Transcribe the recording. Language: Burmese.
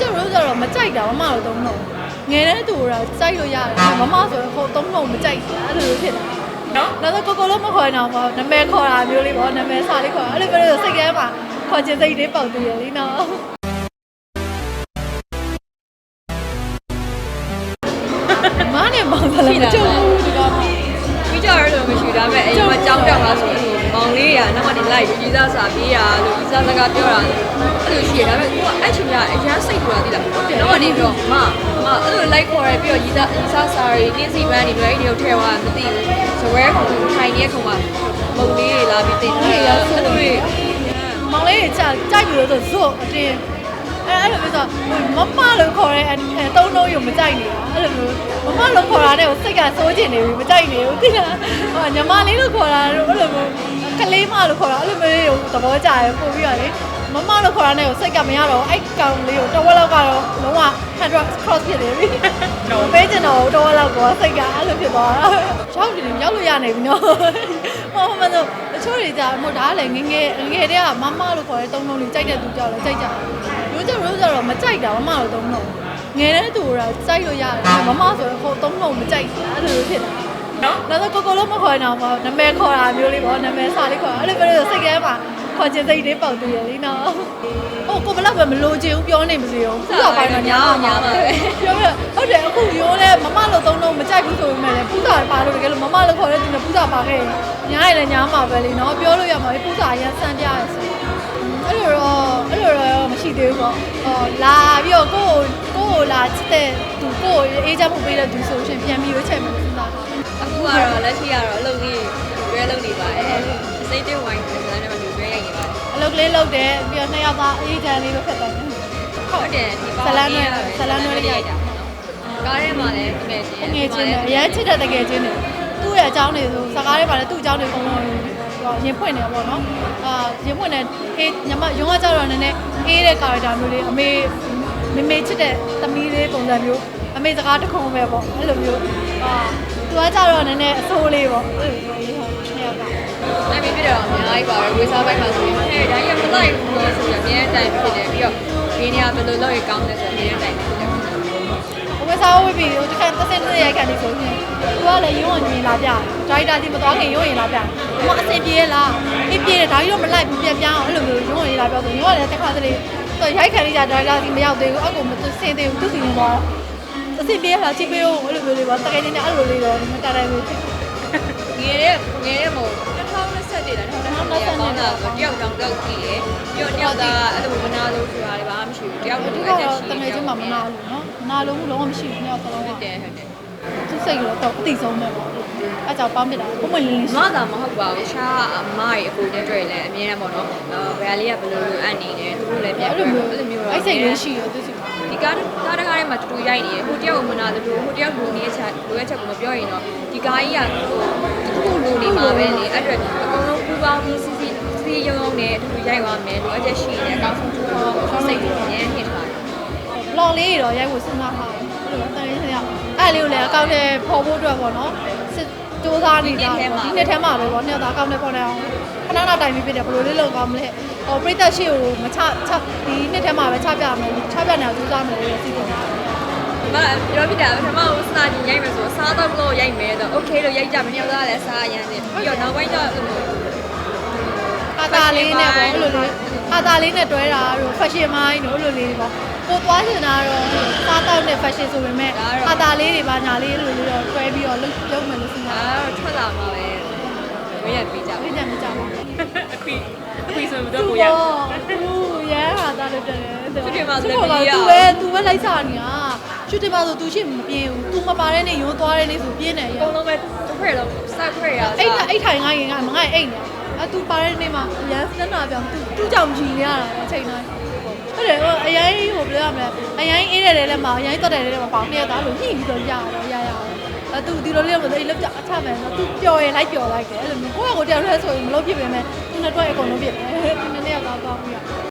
ကျတော့ကျတော့မကြိုက်တာမမတို့သုံးလုံးငယ်တဲ့သူကတော့ကြိုက်လို့ရတယ်မမဆိုရင်ဟိုသုံးလုံးမကြိုက်ဘူးအဲ့လိုလိုဖြစ်တာနော်နောက်တော့ကိုကိုလုံးမခေါ်တော့ဘောနာမည်ခေါ်တာမျိုးလေးပေါ့နာမည်စာလေးခေါ်အဲ့လိုမျိုးစိတ်ထဲမှာခေါ်ချင်စိတ်လေးပေါက်သေးတယ်လीနော်မနဲ့မောင်ကလည်းမကြုံဘူးဒီကောင်ပြီးကြရလို့မရှိဒါပေမဲ့အိမ်မှာကြောင်းပြောင်းလာဆိုရင် မောင်လေးရနောက်မှဒီလိုက်ကြီးစားစာပြေးရလို့ကြီးစားစကားပြောတာအဲ့လိုရှိရဒါပေမဲ့ကိုကအဲ့ချိန်ကအရန်စိတ်ထူတာတိလားတော့ကနေပြီးတော့မမအဲ့လိုလိုက်ခေါ်ရပြီးတော့ကြီးစားကြီးစားစာရီတင်းစီပန်းနေပြီးအဲ့ဒီကိုထဲသွားမသိဘူးဇဝဲခုံထိုင်နေတဲ့ခုံမှာမုံလေးတွေလာပြီးတင်တယ်အဲ့လိုတွေမောင်လေးကြာကြိုက်ပြီလို့ဆိုဇွတ်အတင်းအဲ့အဲ့လိုမျိုးဆိုမမလို့ခေါ်ရဲအဲတုံးလုံးယူမကြိုက်နေတာအဲ့လိုမျိုးမမလို့ခေါ်တာနဲ့ကိုစိတ်ကစိုးကျင်နေပြီမကြိုက်နေဘူးသိလားဟိုညီမလေးလို့ခေါ်တာတော့အဲ့လို မျိုးကလေးမလို့ခေါ်တာအဲ့လိုမျိုးလေးကိုသဘောကျရပို့ပြီးတော့လေမမလို့ခေါ်တာနဲ့ကိုစိတ်ကမရတော့အဲ့ကောင်လေးကိုတစ်ဝက်လောက်ကတော့လုံးဝ100 cross ဖြစ်နေပြီတော့ပေးချင်တော့တစ်ဝက်လောက်ကောစိတ်ကအဲ့လိုဖြစ်သွားတာရောက်တယ်ရောက်လို့ရနေပြီနော်ဟောမလို့တချို့တွေကြာမဟုတ်ဒါကလည်းငငယ်ငယ်တည်းကမမလို့ခေါ်တဲ့သုံးလုံးလေးကြိုက်တဲ့သူကြောက်လဲကြိုက်ကြရိုးကြရိုးကြတော့မကြိုက်တာမမလို့သုံးလုံးငယ်တဲ့သူကတော့ကြိုက်လို့ရတယ်မမဆိုရင်ဟိုသုံးလုံးမကြိုက်ဘူးအဲ့လိုဖြစ်တာ နော်နောက်တော့ကိုကိုလုံးမခေါ်တော့ဘောနာမည်ခေါ်တာမျိုးလေးပေါ့နာမည်စာလေးခေါ်အဲ့လိုမျိုးစိတ်ထဲမှာခေါ်ချင်စိတ်လေးပေါက်သေးတယ်လीနော်ဟိုကိုဘလောက်ပဲမလိုချင်ဘူးပြောနေမစီအောင်ခုကပိုင်းတော့ညာအောင်ညာပါပဲပြောပြဟုတ်တယ်အခုရိုးလဲမမလို့သုံးလုံးမကြိုက်ဘူးဆိုပေမဲ့လည်းပူစာပါလို့တကယ်လို့မမလို့ခေါ်တဲ့သူနဲ့ပူစာပါခဲ့ညာရည်လည်းညာမှာပဲလीနော်ပြောလို့ရမှာပူစာအရင်စမ်းပြရဆိုအဲ့လိုတော့အဲ့လိုတော့မရှိသေးဘူးပေါ့ဟောလာပြီးတော့ကိုကိုကိုလာချစ်တဲ့သူကိုအေးချမ်းမှုပေးတဲ့သူဆိုရှင်ပြန်ပြီးရွေးချယ်မယ်စဉ်းစားတာ အခုကတော့လက်ရှိကတော့အလုပ်ကြီးရွေးလုပ်နေပါတယ်စိတ်တွေဝိုင်းတယ်ဆိုတော့လည်းရွေးရိုက်နေပါတယ်အလုပ်ကလေးလုပ်တယ်ပြီးတော့နှစ်ယောက်သားအေးချမ်းလေးပဲဖြစ်သွားတယ်ဟုတ်တယ်ဒီပါကားထဲမှာလည်းတကယ်ချင်းငယ်ချင်းတယ်အရင်ချစ်တဲ့တကယ်ချင်းတယ်သူ့ရဲ့အကြောင်းတွေဆိုစကားတွေပါလေသူ့အကြောင်းတွေအကုန်လုံးရင်ဖွင့်နေပါတော့အာရင်ဖွင့်နေအေးညမရုံးကကြတော့နည်းနည်းအေးတဲ့ character မျိုးလေးအမေမေမေချစ်တဲ့သမီးလေးပုံစံမျိုးအမေစကားတခုံပဲပေါ့အဲ့လိုမျိုးအာ သူကကြတော့နည်းနည်းအဆိုးလေးပေါ့အဲ့လိုမျိုးဟုတ်နှစ်ယောက်ကအဲ့ဒီပြတော့အများကြီးပါတယ်ဝေစားပိုင်းမှာဆိုရင်ဟဲ့ဒါကြီးမလိုက်ဘူးလို့ဆိုတော့အများတိုင်းဖြစ်တယ်ပြီးတော့ဒီနေရာဘယ်လိုလုပ်ရကောင်းလဲဆိုတော့အများတိုင်းဖြစ်တယ်ဝယ်စားဝယ်ပြီးဟိုတခါတစ်စင်းတစ်ရိုက်ခံနေဆိုရင်သူကလည်းရုံးဝင်ရင်လာပြဒိုင်တာဒီမသွားခင်ရုံးရင်လာပြဟိုအဆင်ပြေလားအေးပြေတယ်ဒါကြီးတော့မလိုက်ဘူးပြန်ပြောင်းအဲ့လိုမျိုးရုံးဝင်လာပြောဆိုရုံးကလည်းတစ်ခါတလေသူရိုက်ခံနေကြဒိုင်တာဒီမရောက်သေးဘူးအကူမစင်သေးဘူးသူစီနေတော့ အဆင်ပြေလားချိပေးဦးအဲ့လိုမျိုးလေးပေါ့တကယ်ချင်းအဲ့လိုလေးတော့မတတ်နိုင်ဘူးငယ်တဲ့ငယ်တဲ့မို့2020တည်းလား2020ကောင်းတာဆိုတယောက်တောင်တော့ကြည့်ရပြီးတော့တယောက်သားအဲ့လိုမနာလို့ဆိုတာလည်းဘာမှမရှိဘူးတယောက်ဒီတူကအချက်တော့ရှိတကယ်ချင်းမှမနာလို့နော်မနာလို့လုံးဝမရှိဘူးနှစ်ယောက်လုံးဟုကတ်တယ်ဟုတ်တယ်သူစိတ်ကတော့အတိဆုံးပဲပေါ့အဲ့ကြောင့်ပေါင်းပြတာပုံမှန်လေးလေးမသာမဟုတ်ပါဘူးရှားအမရဲ့အကိုနဲ့တွေ့လဲအမြဲတမ်းပေါ့နော်အဲဘယ်လေးကဘယ်လိုလိုအပ်နေတယ်သူတို့လည်းပြန်အဲ့လိုမျိုးအဲ့လိုမျိုးအဲ့စိတ်လေးရှိရသူစီမှာဒီ ကားကားတကားထဲမှာတူတူရိုက်နေတယ်ဟိုတယောက်မနာတူဟိုတယောက်လူနေချက်လူရဲ့ချက်ကိုမပြောရင်တော့ဒီကားကြီးကဟိုဒီခုလူနေမှာပဲလေအဲ့အတွက်အကုန်လုံးပူပေါင်းပြီးစီစီစီရုံရုံနဲ့တူတူရိုက်သွားမယ်လိုအပ်ချက်ရှိနေတယ်အကောင်းဆုံးတူအောင်စိတ်ကိုအရင်ဟစ်ထားတယ်ဘလော့လေးတွေတော့ရိုက်ဖို့စဉ်းစားထားတယ်အဲ့လိုတန်ရင်းစရာအဲ့ လေးကိုလည်းအကောင့်ထဲပေါ်ဖို့အတွက်ပေါ့နော်စစ်စူးစမ်းနေတာဒီနှစ်ထဲမှာပဲပေါ့နှစ်သားအကောင့်ထဲပေါ်နေအောင်ခဏခဏတိုင်ပြီးပြတယ်ဘယ်လိုလေးလုပ်ကောင်းမလဲဟိုပြိသက်ရှိကိုမချချဒီနှစ်ထဲမှာပဲချပြမယ်ချပြနေအောင်စူးစမ်းမယ်လို့စီစဉ်တာမပြောပြတာပထမဦးစနာကြီးရိုက်မယ်ဆိုစားတော့လို့ရိုက်မယ်တော့ okay လို့ရိုက်ကြမယ်ညောက်သားလည်းစားရမ်းတယ်ပြီးတော့နောက်ပိုင်းကျတော့အာသာလေးနဲ့ပေါ့အဲ့လိုလေးအာသာလေးနဲ့တွဲတာတို့ fashion mind တို့အဲ့လိုလေးပေါ့ ကိုသွားချင်တာတော့စားတော့နဲ့ fashion ဆိုပေမဲ့အာသာလေးတွေပါညာလေးလိုလေးတော့တွဲပြီးတော့လုပ်လုပ်မယ်လို့စဉ်းစားဒါတော့ထွက်လာမှာပဲဝေးရပြီးကြပါပြည့်ကြမကြပါဘူးအခွေအခွေဆိုတော့သူကိုကရသူရဲဟာတာလို့တယ်သူတင်ပါဆိုလည်းသူမရကဘူးသူပဲသူပဲလိုက်စားနေတာချွတ်တင်ပါဆိုသူရှိမပြေဘူးသူမပါတဲ့နေ့ရုံးသွားတဲ့နေ့ဆိုပြင်းတယ်ရအကုန်လုံးပဲတစ်ခွဲလုံးစိုက်ခွဲရအိတ်အိတ်ထိုင်ငါရင်ကမငါအိတ်နေအသူပါတဲ့နေ့မှာရန်စနာပြောင်းသူသူ့ကြောင့်ကြည်နေရတာအချိန်တိုင်းဟုတ်တယ်ဟို အရင်ဟိုဘယ်လိုရမလဲအရင်အေးတယ်လည်းမအောင်အရင်တက်တယ်လည်းမပေါနှစ်ယောက်သားလို့ညှိပြီးတော့ရတော့ရရအဲသူဒီလိုလေးမသိလောက်ကြအချမယ်နော်သူပျော်ရင်လိုက်ပျော်လိုက်တယ်အဲ့လိုမျိုးကိုယ့်ကိုယ်တယောက်တည်းဆိုရင်မလုပ်ဖြစ်ပေမဲ့သူနဲ့တွေ့အကုန်လုံးဖြစ်တယ်သူနဲ့ယောက်သားကောင်းပြီးတော့